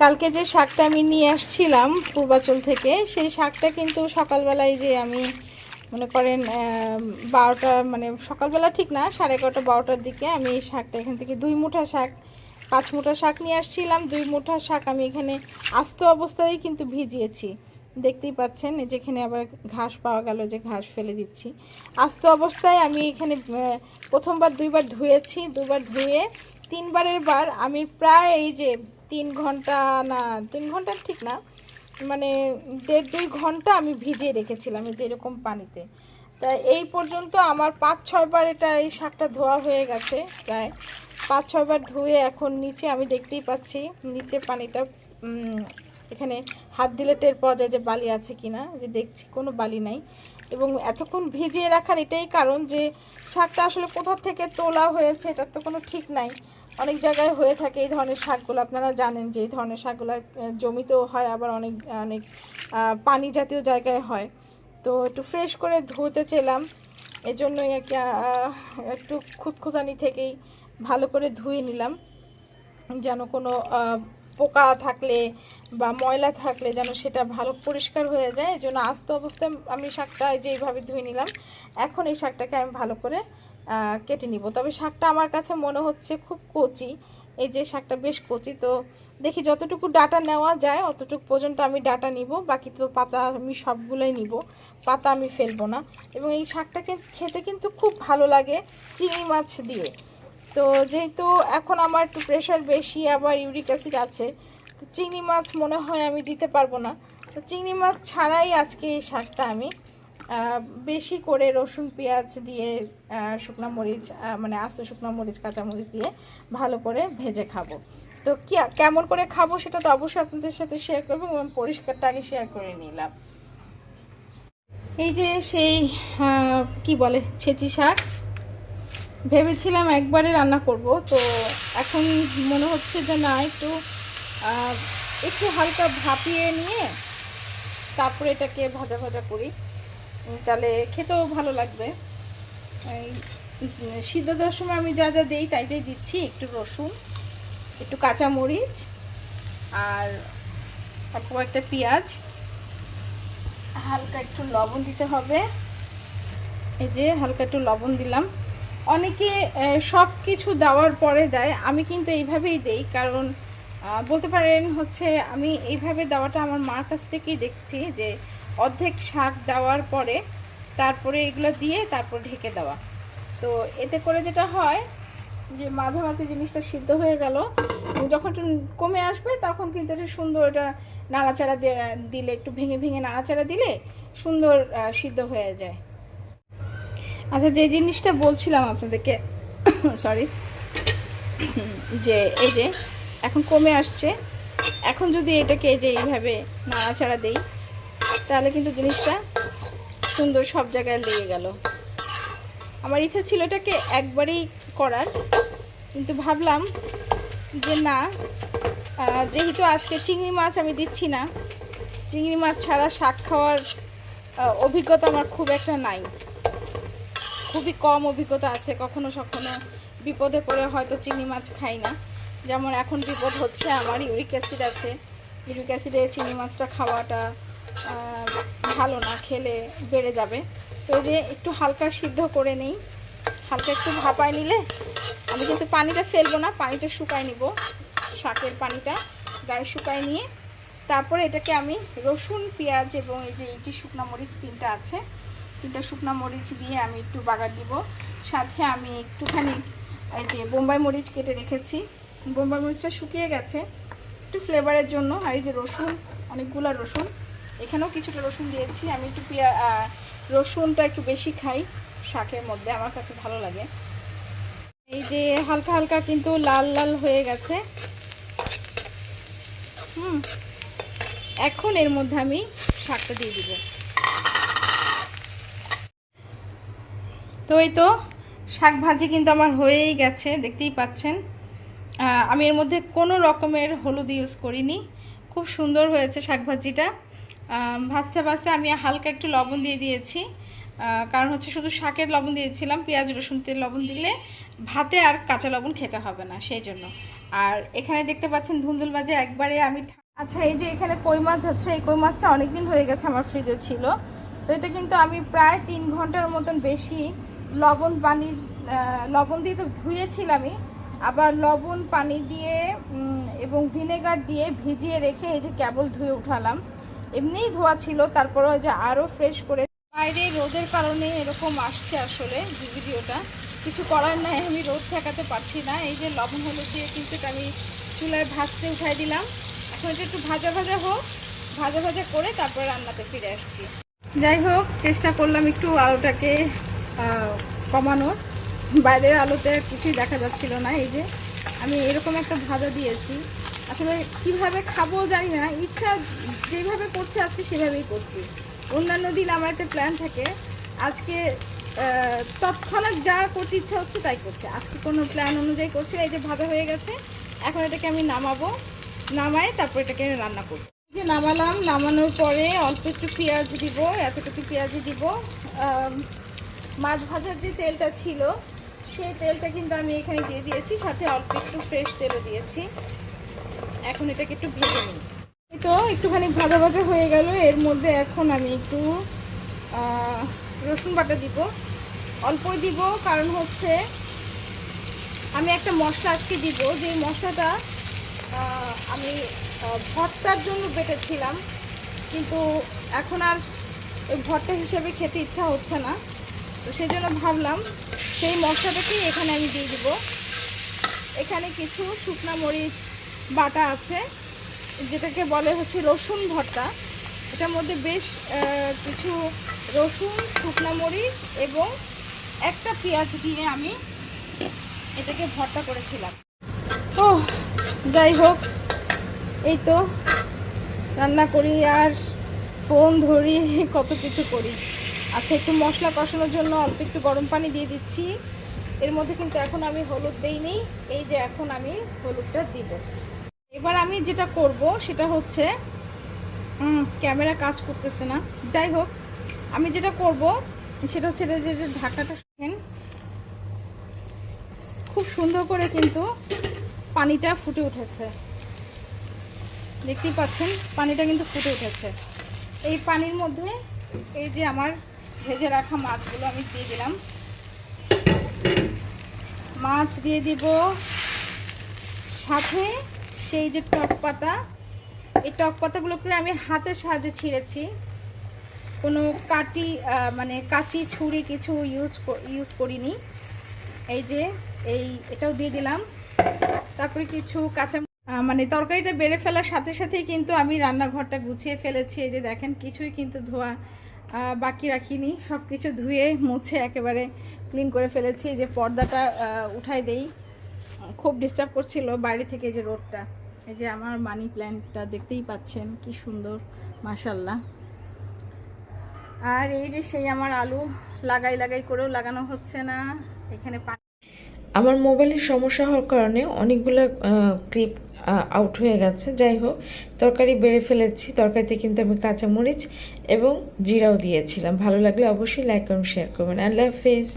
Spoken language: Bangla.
কালকে যে শাকটা আমি নিয়ে আসছিলাম পূর্বাচল থেকে, সেই শাকটা কিন্তু সকালবেলায় যে আমি মনে করেন বারোটা মানে সকালবেলা ঠিক না, সাড়ে এগারোটা, বারোটার দিকে আমি এই শাকটা এখান থেকে দুই মুঠা শাক, পাঁচ মুঠা শাক নিয়ে আসছিলাম। দুই মুঠা শাক আমি এখানে আস্ত অবস্থায় কিন্তু ভিজিয়েছি। দেখতেই পাচ্ছেন যেখানে আবার ঘাস পাওয়া গেল, যে ঘাস ফেলে দিচ্ছি। আস্ত অবস্থায় আমি এখানে প্রথমবার দুইবার ধুয়েছি। দুবার ধুয়ে তিনবারের বার আমি প্রায় এই যে তিন ঘণ্টা না, তিন ঘণ্টা ঠিক না। মানে দেড় দুই ঘণ্টা আমি ভিজিয়ে রেখেছিলাম এই যে পানিতে। তা এই পর্যন্ত আমার পাঁচ ছয়বার এটা এই শাকটা ধোয়া হয়ে গেছে প্রায়। পাঁচ ছয়বার ধুয়ে এখন নিচে আমি দেখতেই পাচ্ছি, নিচে পানিটা এখানে হাত দিলে টের পাওয়া যায় যে বালি আছে কিনা যে দেখছি কোনো বালি নাই। এবং এতক্ষণ ভিজিয়ে রাখার এটাই কারণ যে শাকটা আসলে কোথা থেকে তোলা হয়েছে, এটার তো কোনো ঠিক নাই। অনেক জায়গায় হয়ে থাকে এই ধরনের শাকগুলো। আপনারা জানেন যে এই ধরনের শাকগুলো জমিতেও হয়, আবার অনেক অনেক পানি জাতীয় জায়গায় হয়। তো একটু ফ্রেশ করে ধুতে চেলাম। এজন্যই একটু খুঁতখুতানি থেকেই ভালো করে ধুয়ে নিলাম। যেন কোনো পোকা থাকলে বা ময়লা থাকলে যেন সেটা ভালো পরিষ্কার হয়ে যায়। এই জন্য আস্ত অবস্থায় আমি শাকটা এই যে এইভাবে ধুয়ে নিলাম, এখন এই শাকটাকে আমি ভালো করে কেটে নিব। তবে শাকটা আমার কাছে মনে হচ্ছে খুব কচি। এই যে শাকটা বেশ কচি, তো দেখি যতটুকু ডাটা নেওয়া যায় অতটুকু পর্যন্ত আমি ডাটা নিব। বাকি তো পাতা আমি সবগুলোই নিব, পাতা আমি ফেলব না। এবং এই শাকটাকে খেতে কিন্তু খুব ভালো লাগে চিংড়ি মাছ দিয়ে। তো যেহেতু এখন আমার একটু প্রেশার বেশি, আবার ইউরিক অ্যাসিড আছে, তো চিংড়ি মাছ মনে হয় আমি দিতে পারব না। তো চিংড়ি মাছ ছাড়াই আজকে এই শাকটা আমি বেশি করে রসুন, পেঁয়াজ দিয়ে শুকনো মরিচ মানে আস্ত শুকনো মরিচ, কাঁচা মরিচ দিয়ে ভালো করে ভেজে খাব। তো কি, কেমন করে খাব সেটা তো অবশ্যই আপনাদের সাথে শেয়ার করব এবং পরিষ্কারটা আগে শেয়ার করে নিলাম। এই যে সেই কি বলে, ছেচি শাক। ভেবেছিলাম একবারে রান্না করব, তো এখন মনে হচ্ছে যে না, একটু একটু হালকা ভাপিয়ে নিয়ে তারপরে এটাকে ভাজা ভাজা করি। তাহলে খেতেও ভালো লাগবে। সিদ্ধ সময় আমি যা যা দিই তাই তাই দিচ্ছি, একটু রসুন, একটু কাঁচা মরিচ আর অল্প একটা পেঁয়াজ। হালকা একটু লবণ দিতে হবে। এই যে হালকা একটু লবণ দিলাম। অনেকে সব কিছু দেওয়ার পরে দেয়, আমি কিন্তু এইভাবেই দেই, কারণ বলতে পারেন হচ্ছে আমি এইভাবে দেওয়াটা আমার মার কাছ থেকেই দেখছি যে অর্ধেক শাক দেওয়ার পরে তারপরে এগুলো দিয়ে তারপর ঢেকে দেওয়া। তো এতে করে যেটা হয় যে মাঝে মাঝে জিনিসটা সিদ্ধ হয়ে গেল। যখন কমে আসবে তখন কিন্তু এটা সুন্দর এটা নাড়াচাড়া দিলে একটু ভেঙে ভেঙে নাড়াচাড়া দিলে সুন্দর সিদ্ধ হয়ে যায়। আচ্ছা যে জিনিসটা বলছিলাম আপনাদেরকে সরি যে এই যে এখন কমে আসছে। এখন যদি এটাকে যে এইভাবে নাড়াচাড়া দেই তাহলে কিন্তু জিনিসটা সুন্দর সব জায়গায় লেগে গেল। আমার ইচ্ছা ছিল এটাকে একবারেই করার, কিন্তু ভাবলাম যে না যেহেতু আজকে চিংড়ি মাছ আমি দিচ্ছি না, চিংড়ি মাছ ছাড়া শাক খাওয়ার অভিজ্ঞতা আমার খুব একটা নাই। খুবই কম অভিজ্ঞতা আছে, কখনো সখনো বিপদে পড়ে হয়তো চিংড়ি মাছ খাই না। যেমন এখন বিপদ হচ্ছে, আমার ইউরিক অ্যাসিড আছে। ইউরিক অ্যাসিডে চিংড়ি মাছটা খাওয়াটা ভালো না, খেলে বেড়ে যাবে। তো যে একটু হালকা সিদ্ধ করে নেই। হালকা একটু ভাপায় নিলে আমি কিন্তু পানিটা ফেলব না, পানিটা শুকায় নিব। শাকের পানিটা গায়ে শুকায় নিয়ে। তারপরে এটাকে আমি রসুন, পেঁয়াজ এবং এই যে এই যে শুকনো মরিচ তিনটা আছে, তিনটা শুকনো মরিচ দিয়ে আমি একটু বাগার দিব। সাথে আমি একটুখানি এই যে বোম্বাই মরিচ কেটে রেখেছি। বোম্বাই মরিচটা শুকিয়ে গেছে। একটু ফ্লেভারের জন্য, আর এই যে রসুন, অনেকগুলো রসুন। এখানেও কিছুটা রসুন দিয়েছি। আমি একটু পেঁয়া রসুনটা একটু বেশি খাই শাকের মধ্যে, আমার কাছে ভালো লাগে। এই যে হালকা হালকা কিন্তু লাল লাল হয়ে গেছে। হুম, এখন এর মধ্যে আমি শাকটা দিয়ে দিব। তো এই তো, শাক ভাজি কিন্তু আমার হয়েই গেছে, দেখতেই পাচ্ছেন। আমি এর মধ্যে কোনো রকমের হলুদ ইউজ করিনি। খুব সুন্দর হয়েছে শাক ভাজিটা। ভাজতে ভাজতে আমি হালকা একটু লবণ দিয়ে দিয়েছি। কারণ হচ্ছে শুধু শাকের লবণ দিয়েছিলাম, পেঁয়াজ, রসুন, তেল লবণ দিলে ভাতে আর কাঁচা লবণ খেতে হবে না, সেই জন্য। আর এখানে দেখতে পাচ্ছেন ধুন্দুল বাজে একবারে আমি আচ্ছা এই যে এখানে কই মাছ আছে, এই কই মাছটা অনেকদিন হয়ে গেছে আমার ফ্রিজে ছিল। তো এটা কিন্তু আমি প্রায় তিন ঘণ্টার মতন বেশি লবণ পানি লবণ দিয়ে তো ধুয়েছিলামই, আবার লবণ পানি দিয়ে এবং ভিনেগার দিয়ে ভিজিয়ে রেখে এই যে কেবল ধুয়ে উঠালাম। এমনিই ধোয়া ছিল, তারপরে ওই যে আরও ফ্রেশ করে বাইরে রোদের কারণে এরকম আসছে আসলে ভিডিওটা। কিছু করার নাই, আমি রোদ ঠেকাতে পারছি না। এই যে লবণ, হলুদ দিয়ে কিন্তু আমি চুলায় ভাজতে উঠাই দিলাম। এখন এটা একটু ভাজা ভাজা হোক, ভাজা ভাজা করে তারপরে রান্নাতে ফিরে আসছি। যাই হোক, চেষ্টা করলাম একটু আলোটাকে কমানোর। বাইরের আলোতে কিছুই দেখা যাচ্ছিল না। এই যে আমি এরকম একটা ভাজা দিয়েছি। আসলে কীভাবে খাব জানি না। ইচ্ছা যেভাবে করছে আজকে সেভাবেই করছি। অন্যান্য দিন আমার একটা প্ল্যান থাকে। আজকে তৎক্ষণাৎ যা করতে ইচ্ছা হচ্ছে তাই করছে। আজকে কোনো প্ল্যান অনুযায়ী করছে। এই যে ভাজা হয়ে গেছে। এখন এটাকে আমি নামাবো। নামায় তারপর এটাকে রান্না করব। যে নামালাম, নামানোর পরে অল্প একটু পেঁয়াজ দিব, এতটুকু পেঁয়াজই দিব। মাছ ভাজার যে তেলটা ছিল, সেই তেলটা কিন্তু আমি এখানে দিয়ে দিয়েছি, সাথে অল্প একটু ফ্রেশ তেলও দিয়েছি। এখন এটাকে একটু ভেজে নিই। তো একটুখানি ভাজা ভাজা হয়ে গেল। এর মধ্যে এখন আমি একটু রসুন বাটা দিব। অল্পই দিব, কারণ হচ্ছে আমি একটা মশলা আজকে দিব, যে মশলাটা আমি ভর্তার জন্য বেটেছিলাম। কিন্তু এখন আর ওই ভর্তা হিসেবে খেতে ইচ্ছা হচ্ছে না। তো সেই জন্য ভাবলাম সেই মশলাটাকেই এখানে আমি দিয়ে দিব। এখানে কিছু শুকনা মরিচ বাটা আছে, যেটাকে বলে হচ্ছে রসুন ভর্তা। এটার মধ্যে বেশ কিছু রসুন, শুকনা মরিচ এবং একটা পেঁয়াজ দিয়ে আমি এটাকে ভর্তা করেছিলাম। ও যাই হোক, এই তো রান্না করি আর ফোন ধরি, কত কিছু করি। আচ্ছা একটু মশলা কষানোর জন্য অল্প একটু গরম পানি দিয়ে দিচ্ছি। এর মধ্যে কিন্তু এখন আমি হলুদ দেইনি, এই যে এখন আমি হলুদটা দিব। এবার আমি যেটা করব, সেটা হচ্ছে ক্যামেরা কাজ করতেছে না। যাই হোক, আমি যেটা করব, সেটা হচ্ছে যে ঢাকাটা খুব সুন্দর করে কিন্তু পানিটা ফুটে উঠেছে। দেখতেই পাচ্ছেন, পানিটা কিন্তু ফুটে উঠেছে। এই পানির মধ্যে এই যে আমার ভেজে রাখা মাছগুলো আমি দিয়ে দিলাম। মাছ দিয়ে দিব। সাথে সেই যে টক পাতা, এই টক পাতাগুলোকে আমি হাতের সাহায্যে ছিঁড়েছি। কোনো কাটি মানে কাঁচি, ছুরি কিছু ইউজ ইউজ করিনি। এই যে, এই, এটাও দিয়ে দিলাম। তারপরে কিছু কাঁচা মানে তরকারিটা বেড়ে ফেলার সাথে সাথেই কিন্তু আমি রান্নাঘরটা গুছিয়ে ফেলেছি। এই যে দেখেন, কিছুই কিন্তু ধোয়া বাকি রাখিনি। সব কিছু ধুয়ে, মুছে একেবারে ক্লিন করে ফেলেছি। যে পর্দাটা উঠাই দেই। খুব ডিস্টার্ব করছিল বাইরে থেকে যে রোডটা এই যে আমার মানি প্ল্যান্টটা দেখতেই পাচ্ছেন, কি সুন্দর মাশাল্লাহ আর এই যে সেই আমার আলু লাগাই লাগাই করেও লাগানো হচ্ছে না, এখানে আমার মোবাইলের সমস্যা হওয়ার কারণে অনেকগুলো ক্লিপ আউট হয়ে গেছে, যাই হোক। তরকারি বেড়ে ফেলেছি, তরকারিতে কিন্তু আমি কাঁচামরিচ এবং জিরাও দিয়েছিলাম। ভালো লাগলে অবশ্যই লাইক করুন শেয়ার করবেন। আল্লাহ হাফেজ।